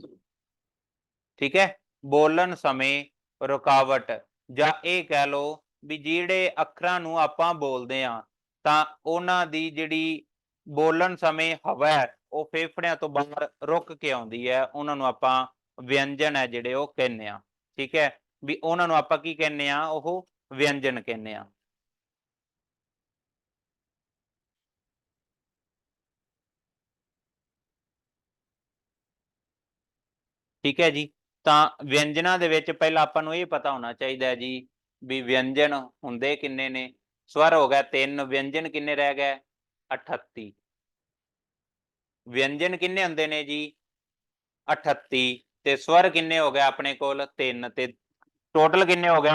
ਠੀਕ ਹੈ? ਬੋਲਣ ਸਮੇਂ ਰੁਕਾਵਟ। ਜਾਂ ਇਹ ਕਹਿ ਲਓ ਵੀ ਜਿਹੜੇ ਅੱਖਰਾਂ ਨੂੰ ਆਪਾਂ ਬੋਲਦੇ ਆ ਤਾਂ ਉਹਨਾਂ ਦੀ ਜਿਹੜੀ ਬੋਲਣ ਸਮੇਂ ਹਵਾ ਹੈ, ਉਹ ਫੇਫੜਿਆਂ ਤੋਂ ਬਾਹਰ ਰੁਕ ਕੇ ਆਉਂਦੀ ਹੈ। ਉਹਨਾਂ ਨੂੰ ਆਪਾਂ ਵਿਅੰਜਨ ਹੈ ਜਿਹੜੇ ਉਹ ਕਹਿੰਦੇ ਆ ਠੀਕ ਹੈ? ਵੀ ਉਹਨਾਂ ਨੂੰ ਆਪਾਂ ਕੀ ਕਹਿੰਦੇ ਆ ਉਹ ਵਿਅੰਜਨ ਕਹਿੰਦੇ ਆ। ਠੀਕ ਹੈ ਜੀ, ਤਾਂ ਵਿਅੰਜਨਾਂ ਦੇ ਵਿੱਚ ਪਹਿਲਾਂ ਆਪਾਂ ਨੂੰ ਇਹ ਪਤਾ ਹੋਣਾ ਚਾਹੀਦਾ ਹੈ ਜੀ ਵੀ ਵਿਅੰਜਨ ਹੁੰਦੇ ਕਿੰਨੇ ਨੇ। ਸਵਰ ਹੋ ਗਿਆ 3 ਵਿਅੰਜਨ ਕਿੰਨੇ ਰਹਿ ਗਏ? 38 ਵਿਅੰਜਨ ਕਿੰਨੇ ਹੁੰਦੇ ਨੇ ਜੀ? 38 ਤੇ ਸਵਰ ਕਿੰਨੇ ਹੋ ਗਏ ਆਪਣੇ ਕੋਲ? 3 ਤੇ ਟੋਟਲ ਕਿੰਨੇ ਹੋ ਗਏ?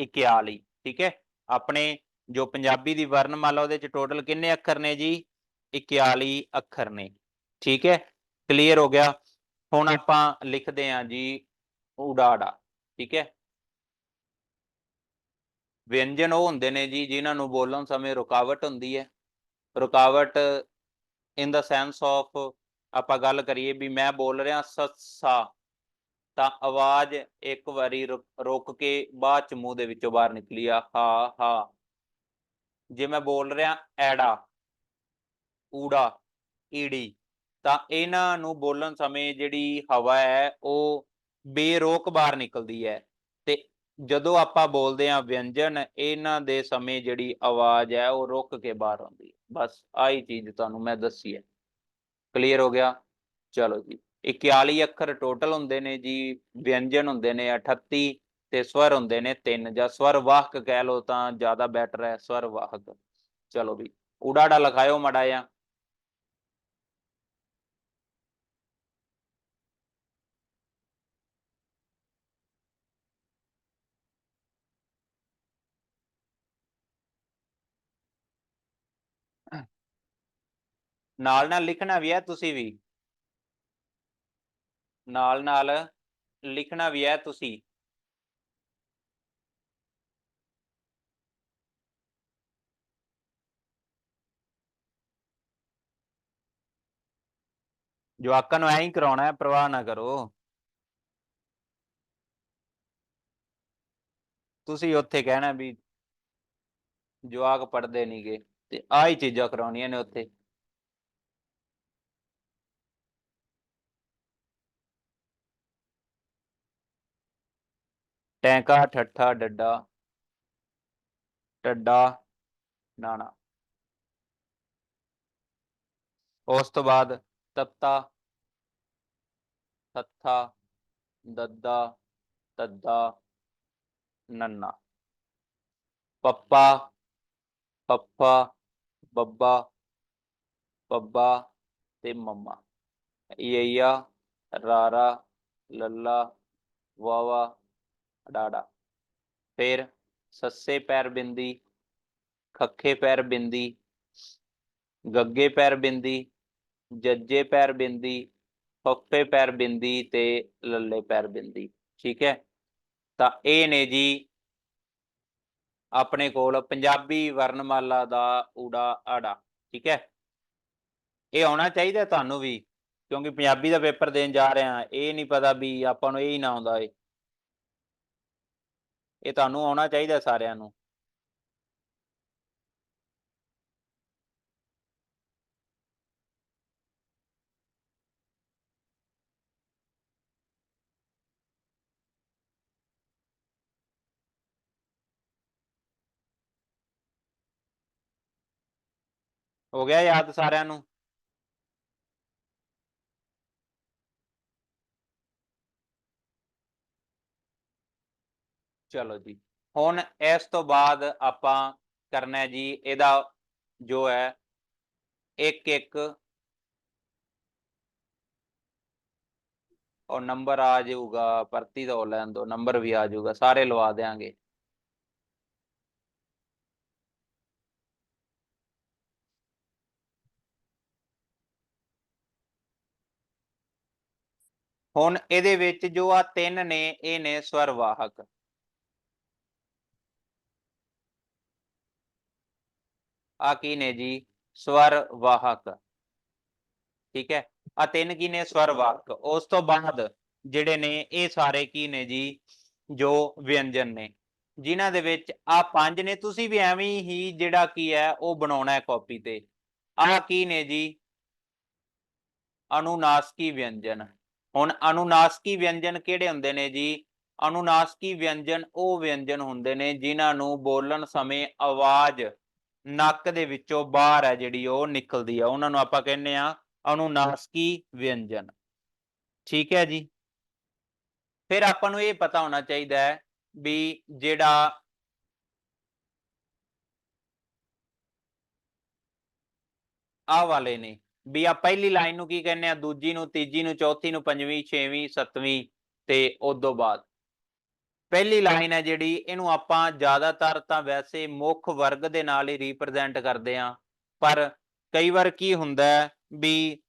41 ਠੀਕ ਹੈ? ਆਪਣੇ ਜੋ ਪੰਜਾਬੀ ਦੀ ਵਰਣਮਾਲਾ ਉਹਦੇ ਚ ਟੋਟਲ ਕਿੰਨੇ ਅੱਖਰ ਨੇ ਜੀ? 41 ਅੱਖਰ ਨੇ ਠੀਕ ਹੈ? ਕਲੀਅਰ ਹੋ ਗਿਆ? ਹੁਣ ਆਪਾਂ ਲਿਖਦੇ ਹਾਂ ਜੀ ਉਡਾੜਾ ਠੀਕ ਹੈ? ਵਿਅੰਜਨ ਉਹ ਹੁੰਦੇ ਨੇ ਜੀ ਜਿਨ੍ਹਾਂ ਨੂੰ ਬੋਲਣ ਸਮੇਂ ਰੁਕਾਵਟ ਹੁੰਦੀ ਹੈ। ਰੁਕਾਵਟ ਇਨ ਦਾ ਸੈਂਸ ਆਫ ਆਪਾਂ ਗੱਲ ਕਰੀਏ ਵੀ ਮੈਂ ਬੋਲ ਰਿਹਾ ਸੱਸਾ ਤਾਂ ਆਵਾਜ਼ ਇੱਕ ਵਾਰੀ ਰੁਕ- ਰੁਕ ਕੇ ਬਾਅਦ ਚ ਮੂੰਹ ਦੇ ਵਿੱਚੋਂ ਬਾਹਰ ਨਿਕਲੀ ਆ, ਹਾ ਹਾ। ਜੇ ਮੈਂ ਬੋਲ ਰਿਹਾ, ਐੜਾ, ਊੜਾ, ਈੜੀ, ਤਾਂ ਇਹਨਾਂ ਨੂੰ ਬੋਲਣ ਸਮੇਂ ਜਿਹੜੀ ਹਵਾ ਹੈ, ਉਹ ਬੇਰੋਕ ਬਾਹਰ ਨਿਕਲਦੀ ਹੈ। ਤੇ ਜਦੋਂ ਆਪਾਂ ਬੋਲਦੇ ਹਾਂ ਵਿਅੰਜਨ, ਇਹਨਾਂ ਦੇ ਸਮੇਂ ਜਿਹੜੀ ਆਵਾਜ਼ ਹੈ, ਉਹ ਰੁਕ ਕੇ ਬਾਹਰ ਆਉਂਦੀ ਹੈ। ਬਸ ਆਹੀ ਚੀਜ਼ ਤੁਹਾਨੂੰ ਮੈਂ ਦੱਸੀ ਹੈ। ਕਲੀਅਰ ਹੋ ਗਿਆ? ਚਲੋ ਜੀ। 41 ਅੱਖਰ ਟੋਟਲ ਹੁੰਦੇ ਨੇ ਜੀ, ਵਿਅੰਜਨ ਹੁੰਦੇ ਨੇ 38 ਤੇ ਸਵਰ ਹੁੰਦੇ ਨੇ 3 ਜਾਂ ਸਵਰ ਵਾਹਕ ਕਹਿ ਲਓ ਤਾਂ ਜ਼ਿਆਦਾ ਬੈਟਰ ਹੈ ਸਵਰ ਵਾਹਕ ਚਲੋ ਵੀ, ਉਡਾੜਾ ਲਿਖਾਇਓ ਮੜਾ ਜਾਂ ਨਾਲ ਨਾਲ ਲਿਖਣਾ ਵੀ ਹੈ ਤੁਸੀਂ ਵੀ। ਨਾਲ ਨਾਲ ਲਿਖਣਾ ਵੀ ਹੈ ਤੁਸੀਂ। ਜਵਾਕਾਂ ਨੂੰ ਐਂ ਹੀ ਕਰਾਉਣਾ ਹੈ, ਪਰਵਾਹ ਨਾ ਕਰੋ। ਤੁਸੀਂ ਉੱਥੇ ਕਹਿਣਾ ਵੀ ਜਵਾਕ ਪੜਦੇ ਨਹੀਂਗੇ ਤੇ ਆਹ ਹੀ ਚੀਜ਼ਾਂ ਕਰਾਉਣੀਆਂ ਨੇ ਉੱਥੇ। ਟੈਂਕਾ, ਠੱਠਾ, ਡੱਡਾ ਟੱਡਾ ਨਾਣਾ। ਉਸ ਤੋਂ ਬਾਅਦ ਤੱਤਾ ਥੱਥਾ ਦੱਦਾ, ਤੱਦਾ, ਨੰਨਾ। ਪੱਪਾ ਪੱਪਾ, ਬੱਬਾ ਪੱਬਾ ਤੇ ਮੰਮਾ। ਯਈਆ ਰਾਰਾ, ਲੱਲਾ, ਵਾਵਾ ਡਾਡਾ ਫਿਰ ਸੱਸੇ ਪੈਰ ਬਿੰਦੀ, ਖੱਖੇ ਪੈਰ ਬਿੰਦੀ, ਗੱਗੇ ਪੈਰ ਬਿੰਦੀ, ਜੱਜੇ ਪੈਰ ਬਿੰਦੀ, ਫੱਫੇ ਪੈਰ ਬਿੰਦੀ ਤੇ ਲੱਲੇ ਪੈਰ ਬਿੰਦੀ। ਠੀਕ ਹੈ? ਤਾਂ ਇਹ ਨੇ ਜੀ ਆਪਣੇ ਕੋਲ ਪੰਜਾਬੀ ਵਰਣਮਾਲਾ ਦਾ ਊੜਾ ਆੜਾ ਠੀਕ ਹੈ? ਇਹ ਆਉਣਾ ਚਾਹੀਦਾ ਤੁਹਾਨੂੰ ਵੀ, ਕਿਉਂਕਿ ਪੰਜਾਬੀ ਦਾ ਪੇਪਰ ਦੇਣ ਜਾ ਰਹੇ ਆ ਇਹ ਨਹੀਂ ਪਤਾ ਵੀ ਆਪਾਂ ਨੂੰ ਇਹ ਹੀ ਨਾ ਆਉਂਦਾ ਏ ਇਹ ਤੁਹਾਨੂੰ ਆਉਣਾ ਚਾਹੀਦਾ ਸਾਰਿਆਂ ਨੂੰ। ਹੋ ਗਿਆ ਯਾਦ ਸਾਰਿਆਂ ਨੂੰ? ਚਲੋ ਜੀ। ਹੁਣ ਇਸ ਤੋਂ ਬਾਅਦ ਆਪਾਂ ਕਰਨਾ ਜੀ, ਇਹਦਾ ਜੋ ਹੈ, ਇੱਕ ਇੱਕ ਔਰ ਨੰਬਰ ਆ ਜਾਊਗਾ ਭਰਤੀ ਦਾ ਉਹ ਲੈਣ ਦੋ, ਨੰਬਰ ਵੀ ਆ ਜਾਊਗਾ, ਸਾਰੇ ਲਵਾ ਦੇਾਂਗੇ ਹੁਣ ਇਹਦੇ ਵਿੱਚ ਜੋ ਆ ਤਿੰਨ ਨੇ, ਇਹ ਨੇ ਸਵਰਵਾਹਕ। ਆ ਕੀ ਨੇ ਜੀ? ਸਵਰ ਵਾਹਕ। ਠੀਕ ਹੈ? ਆ ਤਿੰਨ ਕੀ ਨੇ? ਸਵਰ ਵਾਹਕ। ਉਸ ਤੋਂ ਬਾਅਦ ਜਿਹੜੇ ਨੇ, ਇਹ ਸਾਰੇ ਕੀ ਨੇ ਜੀ? ਜੋ ਵਿਅੰਜਨ ਨੇ। ਜਿਨ੍ਹਾਂ ਦੇ ਵਿੱਚ ਆ ਪੰਜ ਨੇ, ਤੁਸੀਂ ਵੀ ਐਵੇਂ ਹੀ ਜਿਹੜਾ ਕੀ ਹੈ, ਉਹ ਬਣਾਉਣਾ ਹੈ ਕਾਪੀ ਤੇ। ਆ ਕੀ ਨੇ ਜੀ? ਅਨੁਨਾਸਕੀ ਵਿਅੰਜਨ। ਹੁਣ ਅਨੁਨਾਸਕੀ ਵਿਅੰਜਨ ਕਿਹੜੇ ਹੁੰਦੇ ਨੇ ਜੀ? ਅਨੁਨਾਸਕੀ ਵਿਅੰਜਨ ਉਹ ਵਿਅੰਜਨ ਹੁੰਦੇ ਨੇ ਜਿਨ੍ਹਾਂ ਨੂੰ ਬੋਲਣ ਸਮੇਂ ਆਵਾਜ਼ ਨੱਕ ਦੇ ਵਿੱਚੋਂ ਬਾਹਰ ਹੈ ਜਿਹੜੀ ਉਹ ਨਿਕਲਦੀ ਆ। ਉਹਨਾਂ ਨੂੰ ਆਪਾਂ ਕਹਿੰਦੇ ਆ ਅਨੁਨਾਸਕੀ ਵਿਅੰਜਨ। ਠੀਕ ਹੈ ਜੀ? ਫਿਰ ਆਪਾਂ ਨੂੰ ਇਹ ਪਤਾ ਹੋਣਾ ਚਾਹੀਦਾ ਹੈ ਵੀ ਜਿਹੜਾ ਆ ਵਾਲੇ ਨੇ, ਵੀ ਆ ਪਹਿਲੀ ਲਾਈਨ ਨੂੰ ਕੀ ਕਹਿੰਦੇ ਆ? ਦੂਜੀ ਨੂੰ, ਤੀਜੀ ਨੂੰ, ਚੌਥੀ ਨੂੰ, ਪੰਜਵੀਂ, ਛੇਵੀਂ, ਸੱਤਵੀਂ ਤੇ ਉਦੋਂ ਬਾਅਦ। ਪਹਿਲੀ ਲਾਈਨ ਹੈ ਜਿਹੜੀ ਇਹਨੂੰ ਆਪਾਂ ਜ਼ਿਆਦਾਤਰ ਤਾਂ ਵੈਸੇ ਮੁੱਖ ਵਰਗ ਦੇ ਨਾਲ ਹੀ ਰਿਪਰੈਜ਼ੈਂਟ ਕਰਦੇ ਆ ਪਰ ਕਈ ਵਾਰ ਕੀ ਹੁੰਦਾ ਵੀ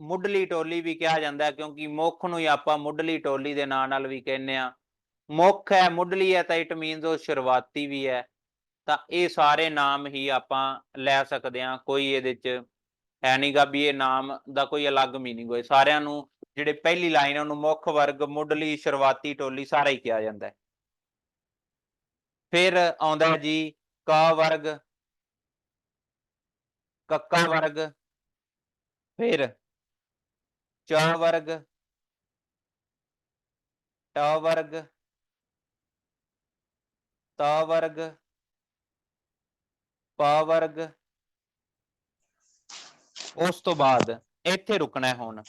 ਮੁੱਢਲੀ ਟੋਲੀ ਵੀ ਕਿਹਾ ਜਾਂਦਾ ਕਿਉਂਕਿ ਮੁੱਖ ਨੂੰ ਹੀ ਆਪਾਂ ਮੁੱਢਲੀ ਟੋਲੀ ਦੇ ਨਾਂ ਨਾਲ ਵੀ ਕਹਿੰਦੇ ਆ ਮੁੱਖ ਹੈ ਮੁੱਢਲੀ ਹੈ ਤਾਂ ਇਟ ਮੀਨਸ ਉਹ ਸ਼ੁਰੂਆਤੀ ਵੀ ਹੈ। ਤਾਂ ਇਹ ਸਾਰੇ ਨਾਮ ਹੀ ਆਪਾਂ ਲੈ ਸਕਦੇ ਆ ਕੋਈ ਇਹਦੇ ਚ ਹੈ ਨਹੀਂਗਾ ਵੀ ਇਹ ਨਾਮ ਦਾ ਕੋਈ ਅਲੱਗ ਮੀਨਿੰਗ ਹੋਏ। ਸਾਰਿਆਂ ਨੂੰ ਜਿਹੜੇ ਪਹਿਲੀ ਲਾਈਨ ਉਹਨੂੰ ਮੁੱਖ ਵਰਗ, ਮੁੱਢਲੀ, ਸ਼ੁਰੂਆਤੀ, ਟੋਲੀ ਸਾਰਾ ਹੀ ਕਿਹਾ ਜਾਂਦਾ ਹੈ। ਫਿਰ ਆਉਂਦਾ ਜੀ, ਕ ਵਰਗ, ਕੱਕਾ ਵਰਗ, ਫਿਰ ਚ ਵਰਗ, ਟ ਵਰਗ, ਤ ਵਰਗ, ਪ ਵਰਗ। ਉਸ ਤੋਂ ਬਾਅਦ ਇੱਥੇ ਰੁਕਣਾ ਹੁਣ।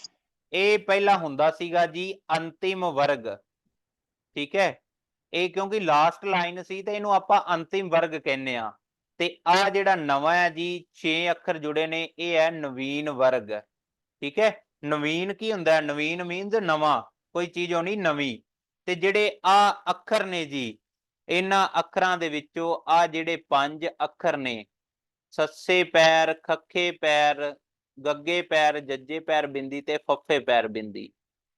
ਇਹ ਪਹਿਲਾਂ ਹੁੰਦਾ ਸੀਗਾ ਜੀ ਅੰਤਿਮ ਵਰਗ, ਠੀਕ ਹੈ? ਇਹ ਕਿਉਂਕਿ ਲਾਸਟ ਲਾਈਨ ਸੀ ਤੇ ਇਹਨੂੰ ਆਪਾਂ ਅੰਤਿਮ ਵਰਗ ਕਹਿੰਦੇ ਆ ਤੇ ਆ ਜਿਹੜਾ ਨਵਾਂ ਹੈ ਜੀ 6 ਅੱਖਰ ਜੁੜੇ ਨੇ, ਇਹ ਹੈ ਨਵੀਨ ਵਰਗ, ਠੀਕ ਹੈ? ਨਵੀਨ ਕੀ ਹੁੰਦਾ ਹੈ? ਨਵੀਨ ਮੀਨਸ ਨਵਾਂ, ਕੋਈ ਚੀਜ਼ ਹੋਣੀ ਨਵੀਂ। ਤੇ ਜਿਹੜੇ ਆ ਅੱਖਰ ਨੇ ਜੀ, ਇਹਨਾਂ ਅੱਖਰਾਂ ਦੇ ਵਿੱਚੋਂ ਆ ਜਿਹੜੇ ਪੰਜ ਅੱਖਰ ਨੇ, ਸੱਸੇ ਪੈਰ, ਖੱਖੇ ਪੈਰ ਗੱਗੇ ਪੈਰ ਜੱਜੇ ਪੈਰ ਬਿੰਦੀ ਤੇ ਫੱਫੇ ਪੈਰ ਬਿੰਦੀ।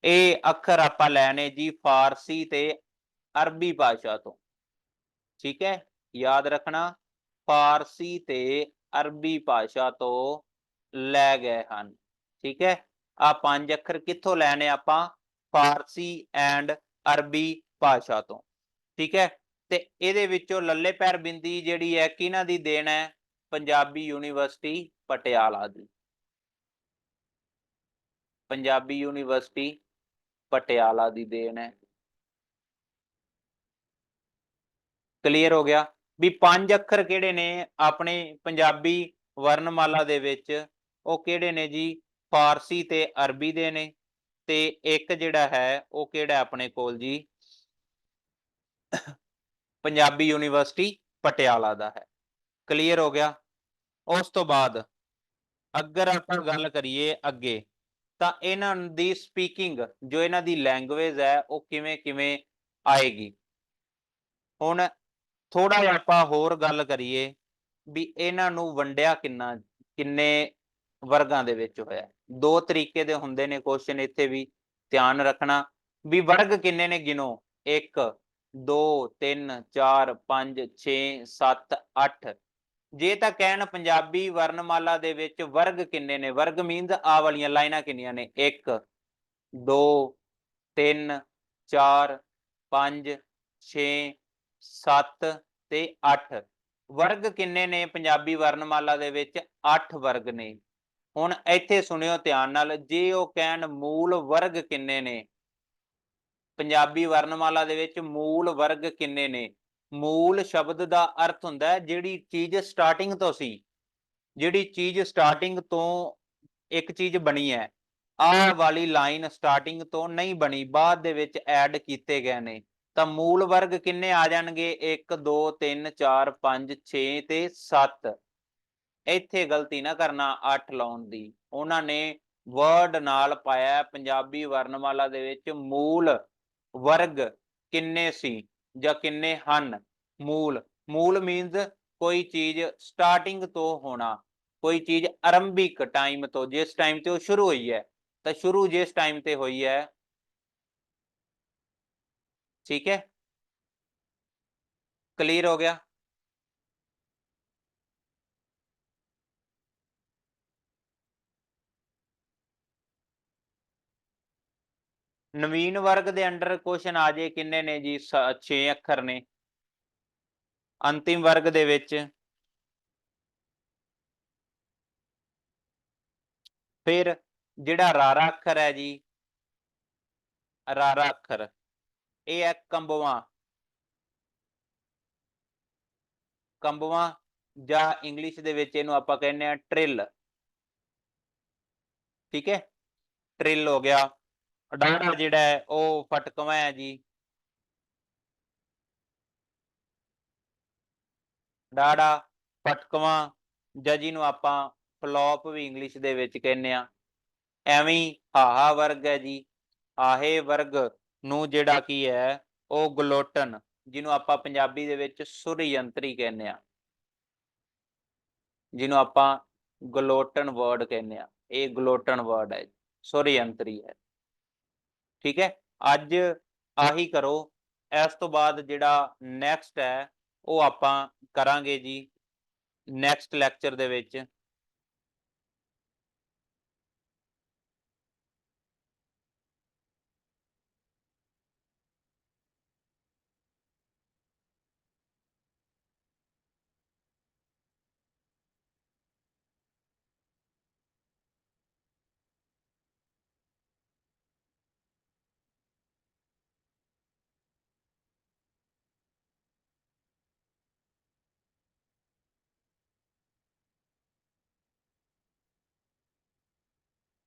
ਇਹ ਅੱਖਰ ਆਪਾਂ ਲੈਣੇ ਜੀ ਫਾਰਸੀ ਤੇ ਅਰਬੀ ਭਾਸ਼ਾ ਤੋਂ। ਠੀਕ ਹੈ? ਯਾਦ ਰੱਖਣਾ, ਫਾਰਸੀ ਤੇ ਅਰਬੀ ਭਾਸ਼ਾ ਤੋਂ ਲੈ ਗਏ ਹਨ। ਠੀਕ ਹੈ? ਆ ਪੰਜ ਅੱਖਰ ਕਿੱਥੋਂ ਲੈਣੇ ਆਪਾਂ? ਫਾਰਸੀ ਐਂਡ ਅਰਬੀ ਭਾਸ਼ਾ ਤੋਂ। ਠੀਕ ਹੈ? ਤੇ ਇਹਦੇ ਵਿੱਚੋਂ ਲੱਲੇ ਪੈਰ ਬਿੰਦੀ ਜਿਹੜੀ ਹੈ, ਕਿਹਨਾਂ ਦੀ ਦੇਣ ਹੈ? ਪੰਜਾਬੀ ਯੂਨੀਵਰਸਿਟੀ ਪਟਿਆਲਾ ਦੀ। ਪੰਜਾਬੀ ਯੂਨੀਵਰਸਿਟੀ ਪਟਿਆਲਾ ਦੀ ਦੇਣ ਹੈ। ਕਲੀਅਰ ਹੋ ਗਿਆ? ਵੀ ਪੰਜ ਅੱਖਰ ਕਿਹੜੇ ਨੇ ਆਪਣੇ ਪੰਜਾਬੀ ਵਰਣਮਾਲਾ ਦੇ ਵਿੱਚ? ਉਹ ਕਿਹੜੇ ਨੇ ਜੀ? ਫਾਰਸੀ ਤੇ ਅਰਬੀ ਦੇ ਨੇ। ਤੇ ਇੱਕ ਜਿਹੜਾ ਹੈ, ਉਹ ਕਿਹੜਾ ਆਪਣੇ ਕੋਲ ਜੀ? ਪੰਜਾਬੀ ਯੂਨੀਵਰਸਿਟੀ ਪਟਿਆਲਾ ਦਾ ਹੈ। ਕਲੀਅਰ ਹੋ ਗਿਆ? ਉਸ ਤੋਂ ਬਾਅਦ ਅਗਰ ਆਪਾਂ ਗੱਲ ਕਰੀਏ ਅੱਗੇ ਤਾਂ ਇਹਨਾਂ ਦੀ ਸਪੀਕਿੰਗ ਜੋ ਇਹਨਾਂ ਦੀ ਲੈਂਗੁਏਜ ਹੈ, ਉਹ ਕਿਵੇਂ ਕਿਵੇਂ ਆਏਗੀ। ਹੁਣ ਥੋੜਾ ਜਿਹਾ ਆਪਾਂ ਹੋਰ ਗੱਲ ਕਰੀਏ ਵੀ ਇਹਨਾਂ ਨੂੰ ਵੰਡਿਆ ਕਿੰਨਾ, ਕਿੰਨੇ ਵਰਗਾਂ ਦੇ ਵਿੱਚ ਹੋਇਆ। ਦੋ ਤਰੀਕੇ ਦੇ ਹੁੰਦੇ ਨੇ ਕੁਐਸਚਨ ਇੱਥੇ ਵੀ ਧਿਆਨ ਰੱਖਣਾ ਵੀ ਵਰਗ ਕਿੰਨੇ ਨੇ ਗਿਣੋ। 1 2 3 4 5 6 7 8 ਜੇ ਤਾਂ ਕਹਿਣ ਪੰਜਾਬੀ ਵਰਣਮਾਲਾ ਦੇ ਵਿੱਚ ਵਰਗ ਕਿੰਨੇ ਨੇ? ਵਰਗ ਮੀਨਸ ਆ ਵਾਲੀਆਂ ਲਾਈਨਾਂ ਕਿੰਨੀਆਂ ਨੇ? 1 2 3 4 5 6 7 ਤੇ 8 ਵਰਗ ਕਿੰਨੇ ਨੇ ਪੰਜਾਬੀ ਵਰਣਮਾਲਾ ਦੇ ਵਿੱਚ? 8 ਵਰਗ ਨੇ। ਹੁਣ ਇੱਥੇ ਸੁਣਿਓ ਧਿਆਨ ਨਾਲ, ਜੇ ਉਹ ਕਹਿਣ ਮੂਲ ਵਰਗ ਕਿੰਨੇ ਨੇ? ਪੰਜਾਬੀ ਵਰਣਮਾਲਾ ਦੇ ਵਿੱਚ ਮੂਲ ਵਰਗ ਕਿੰਨੇ ਨੇ? ਮੂਲ ਸ਼ਬਦ ਦਾ ਅਰਥ ਹੁੰਦਾ ਹੈ ਜਿਹੜੀ ਚੀਜ਼ ਸਟਾਰਟਿੰਗ ਤੋਂ ਸੀ ਜਿਹੜੀ ਚੀਜ਼ ਸਟਾਰਟਿੰਗ ਤੋਂ ਇੱਕ ਚੀਜ਼ ਬਣੀ ਹੈ ਆਹ ਵਾਲੀ ਲਾਈਨ ਸਟਾਰਟਿੰਗ ਤੋਂ ਨਹੀਂ ਬਣੀ ਬਾਅਦ ਦੇ ਵਿੱਚ ਐਡ ਕੀਤੇ ਗਏ ਨੇ ਤਾਂ ਮੂਲ ਵਰਗ ਕਿੰਨੇ ਆ ਜਾਣਗੇ? 1 2 3 4 5 6 ਤੇ 7 ਇੱਥੇ ਗਲਤੀ ਨਾ ਕਰਨਾ 8 ਲਾਉਣ ਦੀ। ਉਹਨਾਂ ਨੇ ਵਰਡ ਨਾਲ ਪਾਇਆ ਪੰਜਾਬੀ ਵਰਣਮਾਲਾ ਦੇ ਵਿੱਚ ਮੂਲ ਵਰਗ ਕਿੰਨੇ ਸੀ? ਜਾਂ ਕਿੰਨੇ ਹਨ? ਮੂਲ ਮੂਲ ਮੀਨਸ ਕੋਈ ਚੀਜ਼ ਸਟਾਰਟਿੰਗ ਤੋਂ ਹੋਣਾ, ਕੋਈ ਚੀਜ਼ ਆਰੰਭਿਕ ਟਾਈਮ ਤੋਂ, ਜਿਸ ਟਾਈਮ ਤੇ ਉਹ ਸ਼ੁਰੂ ਹੋਈ ਹੈ, ਤਾਂ ਸ਼ੁਰੂ ਜਿਸ ਟਾਈਮ ਤੇ ਹੋਈ ਹੈ? ਠੀਕ ਹੈ? ਕਲੀਅਰ ਹੋ ਗਿਆ? ਨਵੀਨ ਵਰਗ ਦੇ ਅੰਡਰ ਕੁਐਸਚਨ ਆ ਜੇ ਕਿੰਨੇ ਨੇ ਜੀ? 6 ਅੱਖਰ ਨੇ। ਅੰਤਿਮ ਵਰਗ ਦੇ ਵਿੱਚ। ਫਿਰ ਜਿਹੜਾ ਰਾਰਾ ਅੱਖਰ ਹੈ ਜੀ, ਰਾਰਾ ਅੱਖਰ, ਇਹ ਹੈ ਕੰਬਵਾ। ਕੰਬਵਾ ਜਾਂ ਇੰਗਲਿਸ਼ ਦੇ ਵਿੱਚ ਇਹਨੂੰ ਆਪਾਂ ਕਹਿੰਦੇ ਆ ਟ੍ਰਿਲ ਠੀਕ ਹੈ? ਟ੍ਰਿਲ ਹੋ ਗਿਆ। ਡਾੜਾ ਜਿਹੜਾ ਹੈ, ਉਹ ਫਟਕਵਾ ਹੈ ਜੀ। ਡਾੜਾ ਫਟਕਵਾ ਜਾਂ ਜਿਹਨੂੰ ਆਪਾਂ ਫਲੋਪ ਵੀ ਇੰਗਲਿਸ਼ ਦੇ ਵਿੱਚ ਕਹਿੰਦੇ ਆ ਐਵੇਂ ਹਾਹਾ ਵਰਗ ਹੈ ਜੀ। ਆਹੇ ਵਰਗ ਨੂੰ ਜਿਹੜਾ ਕੀ ਹੈ, ਉਹ ਗਲੋਟਨ, ਜਿਹਨੂੰ ਆਪਾਂ ਪੰਜਾਬੀ ਦੇ ਵਿੱਚ ਸੁਰ ਯੰਤਰੀ ਕਹਿੰਦੇ ਆ ਜਿਹਨੂੰ ਆਪਾਂ ਗਲੋਟਨ ਵਰਡ ਕਹਿੰਦੇ ਆ ਇਹ ਗਲੋਟਨ ਵਰਡ ਹੈ ਸੁਰ ਯੰਤਰੀ ਹੈ। ਠੀਕ ਹੈ? ਅੱਜ ਆਹੀ ਕਰੋ। ਇਸ ਤੋਂ ਬਾਅਦ ਜਿਹੜਾ ਨੈਕਸਟ ਹੈ, ਉਹ ਆਪਾਂ ਕਰਾਂਗੇ ਜੀ ਨੈਕਸਟ ਲੈਕਚਰ ਦੇ ਵਿੱਚ।